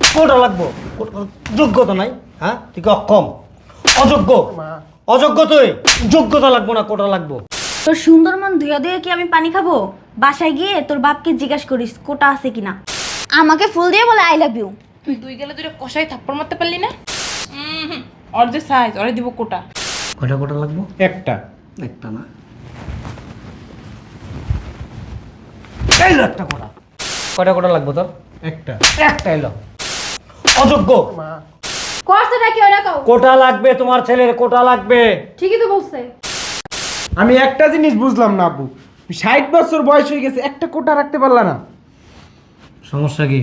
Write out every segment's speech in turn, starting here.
কোটা লাগবো? যোগ্যতা নাই হ্যাঁ? তুই কি অক্ষম অযোগ্য। অযোগ্য তুই? যোগ্যতা লাগবো না কোটা লাগবো। তোর সুন্দরমন ধুয়ে ধুয়ে কি আমি পানি খাব? বাসায় গিয়ে তোর বাপকে জিজ্ঞাসা করিস কোটা আছে কিনা। আমাকে ফুল দিয়ে বলে আই লাভ ইউ তুই দুই গেলে দুটো কষাই থাপ্পড় মারতে পারলি না? ওর যে সাইজ ওরে দিব কোটা। কয়টা কোটা লাগবো? একটা। একটা না। এই একটা কোটা। কয়টা কোটা লাগবো তোর? একটা। একটা এলো। অযোগ্য। করছে নাকি ওরা কাউ কোটা লাগবে তোমার ছেলের কোটা লাগবে। ঠিকই তো বলছে। আমি একটা জিনিস বুঝলাম না আব্বু ষাট বছর বয়স হয়ে গেছে একটা কোটা রাখতে পারলা না। সমস্যা কি?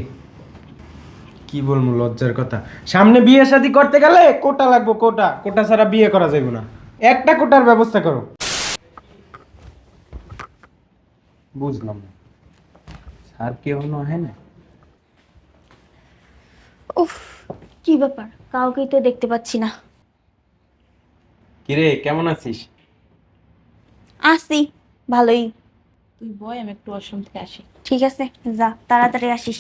কি বলব লজ্জার কথা। সামনে বিয়ে শাদী করতে গেলে কোটা লাগবো কোটা। কোটা ছাড়া বিয়ে করা যাবে না। একটা কোটার ব্যবস্থা করো। বুঝলাম। না স্যার কি অন্য হয় না? উফ কি ব্যাপার? কাউকেই তো দেখতে পাচ্ছি না। কিরে কেমন আছিস? আসি ভালোই। তুই বয় আমি একটু অসম থেকে আসি। ঠিক আছে যা তাড়াতাড়ি আসিস।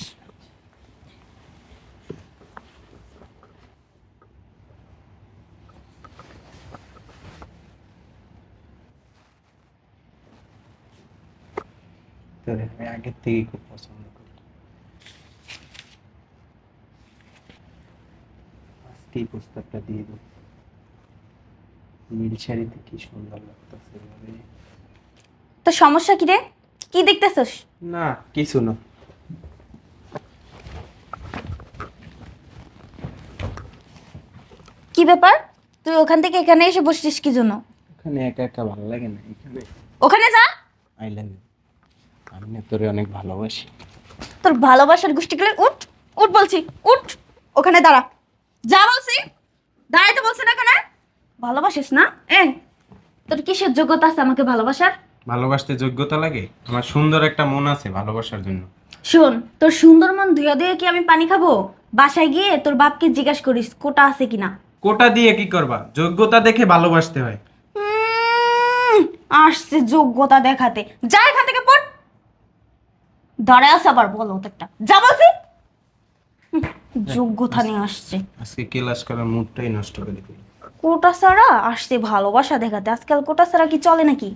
আমি আগের থেকেই খুব পছন্দ আজকেই প্রস্তাবটা দিয়ে দেবো। নীল শাড়িতে কি সুন্দর লাগতেছে রে। তো সমস্যা কি রে? কি দেখতেছস? না কিছু না। কি ব্যাপার? তুই ওখান থেকে এখানে এসে বসছিস কি জন্য? ওখানে একা একা ভালো লাগে না এখানে। ওখানে যা। I love you. আমি না তোরে অনেক ভালোবাসি। তোর ভালোবাসার গোষ্ঠীগুলো উঠ উঠ বলছি উঠ। ওখানে দাঁড়া। যা বলছি দাঁড়াইতে বলছি না কেন ভালোবাসিস না? এ তোর কিসের যোগ্যতা আছে আমাকে ভালোবাসার? ভালোবাসতে যোগ্যতা লাগে? আমার সুন্দর একটা মন আছে ভালোবাসার জন্য। শোন তোর সুন্দর মন ধুয়ে ধুয়ে কি আমি পানি খাব? বাসায় গিয়ে তোর বাপকে জিজ্ঞাসা করিস কোটা আছে কিনা? কোটা দিয়ে কি করবা? যোগ্যতা দেখে ভালোবাসতে হয়। উম, আসছে যোগ্যতা দেখাতে। যা এখান থেকে পড়। দাঁড়ায় আছে আবার বলো একটা যা বলছি। হুম, যোগ্যতা নিয়ে আসছে। আজকে ক্লাস করার মুডটাই নষ্ট করে দিই কোটা ছাড়া আসছে ভালোবাসা দেখাতে। আজকাল কোটা ছাড়া কি চলে নাকি?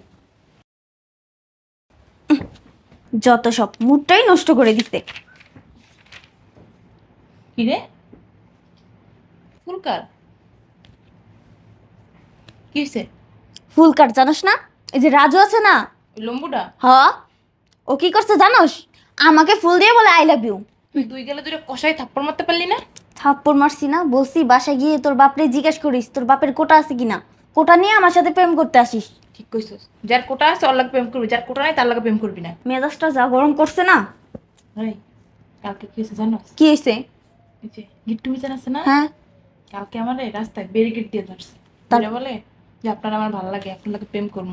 যত সব মুডটাই নষ্ট করে দিতে। কি রে? ফুলকার? কি হয়েছে ফুল কাট জানোস না? এই যে রাজু আছে না? লম্বুটা? হ। ও কি করছে জানোস? আমাকে ফুল দিয়ে বলে আই লাভ ইউ তুই দুই গেলে দুটো কষাই থাপ্পড় মারতে পারলি না? থাপ্পড় মারছি না বলছি বাসায় গিয়ে তোর বাপরে জিজ্ঞেস করিস তোর বাপের কোটা আছে কিনা? কোটা নিয়ে আমার সাথে প্রেম করতে আসিস। ঠিক কইছিস। যার কোটা আছে ওর লাগে প্রেম করবি যার কোটা নাই তার লাগে প্রেম করবি না। মেজাজটা যা গরম করছে না। আরে কালকে কি হয়েছে জানো কি হয়েছে? গিট্টু মিচান আছে না? হ্যাঁ। কালকে আমার রাস্তায় ব্যারিকেড দিয়ে ধরছে। তার- বলে যে আপনার আমার ভালো লাগে আপনার লাগে প্রেম করব।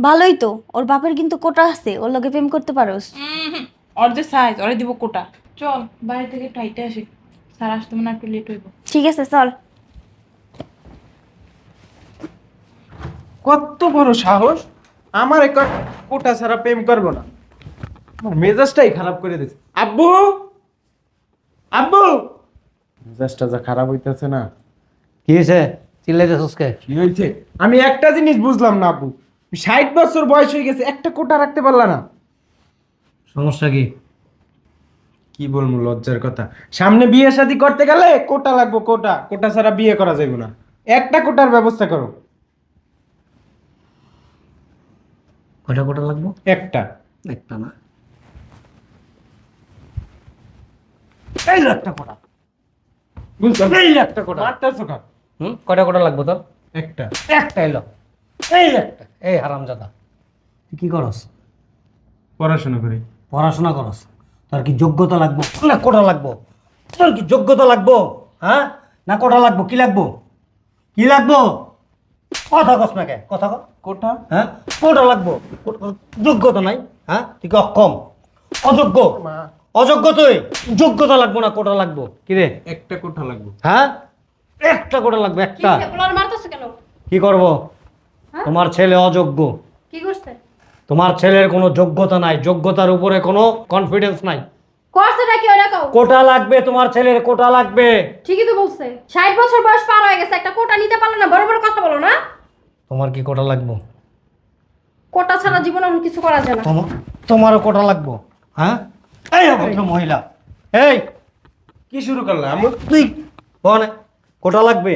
ভালোই তো ওর বাপের কিন্তু কোটা আছে ওর লগে প্রেম করতে পারোস। ওর যে সাইজ ওরে দিব কোটা। চল বাইরে থেকে একটু হাইটে আসি। স্যার আসতে মনে একটু লেট হইব। ঠিক আছে চল। কত বড় সাহস! আমার এক কোটা ছাড়া প্রেম করব না। আমার মেজাজটাই খারাপ করে দিয়েছে আব্বু! আব্বু! মেজাজটা যা খারাপ হইতেছে না। কি হয়েছে চিল্লাইতেছস কে? কি হয়েছে আমি একটা জিনিস বুঝলাম না আব্বু। ষাট বছর বয়স হয়ে গেছে একটা কোটা রাখতে পারলা না। সমস্যা কি? কি বলব লজ্জার কথা। সামনে বিয়ে শাদী করতে গেলে কোটা লাগবো কোটা। কোটা ছাড়া বিয়ে করা যাবে না। একটা কোটার ব্যবস্থা করো। কয়টা কোটা লাগবো? একটা। একটা না। এই লো একটা কোটা। এই লো একটা কোটা। মারতেছো কার হুম? কোটা লাগবো তোর একটা। একটা এলো। এই একটা। এই হারামজাদা। তুই কি করস? পড়াশোনা করি। পড়াশোনা করস? তোর কি যোগ্যতা লাগবো? না কোটা লাগবো। তোর কি যোগ্যতা লাগবো? হ্যাঁ? না কোটা লাগবো? কি লাগবো? কি লাগবো? কথা কস না কে? কথা কোটা? হ্যাঁ? কোটা লাগবো। যোগ্যতা নাই। হ্যাঁ? তুই কি অক্ষম? অযোগ্য? অযোগ্য তুই? যোগ্যতা লাগবো না কোটা লাগবো? কি রে? একটা কোটা লাগবো। হ্যাঁ? একটা কোটা লাগবে একটা। মারতেছে কেন? কি করব? তোমার ছেলে অযোগ্য। তোমার ছেলের কোনো যোগ্যতা নাই যোগ্যতার উপরে কোনো কনফিডেন্স নাই। করছে নাকি ওই রকম কোটা লাগবে তোমার ছেলের কোটা লাগবে। ঠিকই তো বলছে। ষাট বছর বয়স পার হয়ে গেছে একটা কোটা নিতে পারল না বড় বড় কথা বলো না। তোমার কি কোটা লাগবে? কোটা ছাড়া জীবনে এখন কিছু করা যায় না। তোমারও কোটা লাগবো হ্যাঁ? এই অভদ্র মহিলা। এই কি শুরু করলে? আম্মু তুই বনে কোটা লাগবে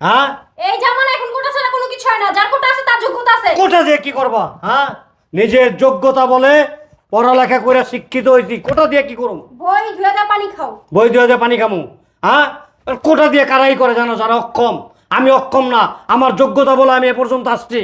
হ্যাঁ? এই জামানা এখন কোটা ছাড়া কোনো কিছু হয় না যার কোটা আছে তার যোগ্যতা আছে। কোটা দিয়ে কি করবা হ্যাঁ? নিজের যোগ্যতা বলে পড়ালেখা করে শিক্ষিত হয়েছি কোটা দিয়ে কি করুম? বই ধুয়ে দেওয়া পানি খাও। বই দিয়ে দিয়ে পানি খামু। হ্যাঁ? কোটা দিয়ে কারাই করে জানো যারা অক্ষম? আমি অক্ষম না আমার যোগ্যতা বলে আমি এ পর্যন্ত আসছি।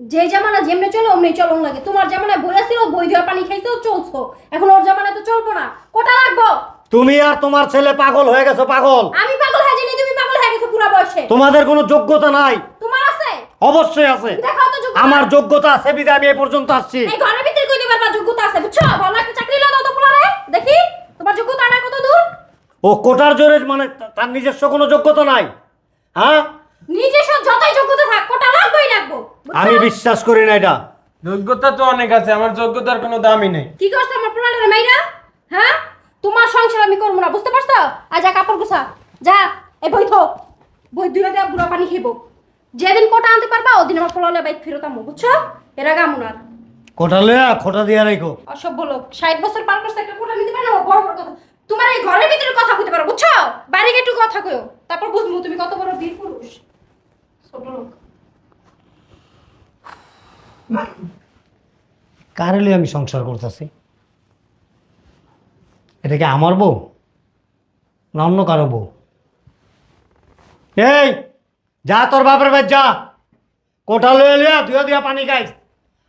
যে জামানা যেমনি চলো অমনি চলন লাগে। তোমার জামানায় বই আসছিল বই ধোয়া পানি খাইছো চলছো। এখন ওর জামানায় তো চলবো না। কোটা লাগবো? তুমি আর তোমার ছেলে পাগল হয়ে গেছো পাগল। আমি পাগল হয়ে জানি তুমি পাগল হয়ে গেছো পুরো বয়সে। তোমাদের কোনো যোগ্যতা নাই। তোমার আছে? অবশ্যই আছে। যোগ্যতা আমার যোগ্যতা আছে বিধায় আমি এ পর্যন্ত আসছি। এই ঘরের ভিতরে কই পার যোগ্যতা আছে বুঝছ? ভালো একটা চাকরি লাও দাও তো পুরারে দেখি তোমার যোগ্যতা না কত দূর? ও কোটার জোরে মানে তার নিজস্ব কোনো যোগ্যতা নাই হ্যাঁ? নিজস্ব যতই যোগ্যতা থাক কোটা লাগবেই লাগবো আমি বিশ্বাস করি না এটা। যোগ্যতা তো অনেক আছে আমার যোগ্যতার কোনো দামই নেই। কি করছ আমার পুরানের মাইরা? হ্যাঁ? তোমার সংসার আমি করব না বুঝতে পারছ? আজ যা কাপড় গুছা যা এই বই থো বই দুই দেওয়া বুড়া পানি খেবো। যেদিন কোটা আনতে পারবা ওদিন আমার পোলালে বাইক ফেরত আমো বুঝছ? এর আগে আমো না কোটা লইয়া খোটা দিয়ে রাখো অসভ্য লোক। ষাট বছর পার করছে একটা কোটা নিতে পারো না বড় বড় কথা। তোমার এই ঘরের ভিতরে কথা কইতে পারো বুঝছ? বাইরে গিয়ে একটু কথা কইও। তারপর বুঝব তুমি কত বড় বীর পুরুষ। ছোট লোক। কারে লইয়া আমি সংসার করতেছি? এটা কি আমার বউ? না অন্য কারও বউ? এই! যা তোর বাপের বাড়ি, যা। কোটা লইয়া লইয়া ধুয়ে দিয়া পানি খাইস।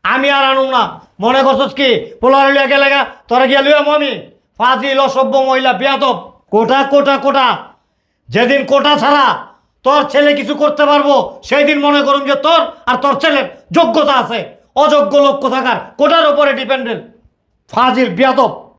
আমি আর আনুম না। মনে করছস কি? পোলার লইয়া গেলে গা, তোরা গিয়া লইয়া মমি। ফাজিল, অসভ্য মহিলা, বিয়াদব। কোটা কোটা কোটা। যেদিন কোটা ছাড়া তোর ছেলে কিছু করতে পারব সেই দিন মনে করুন যে তোর আর তোর ছেলের যোগ্যতা আছে। অযোগ্য লোক কোথাকার? কোটার উপরে ডিপেন্ডেন্ট ফাজিল, বিয়াদব।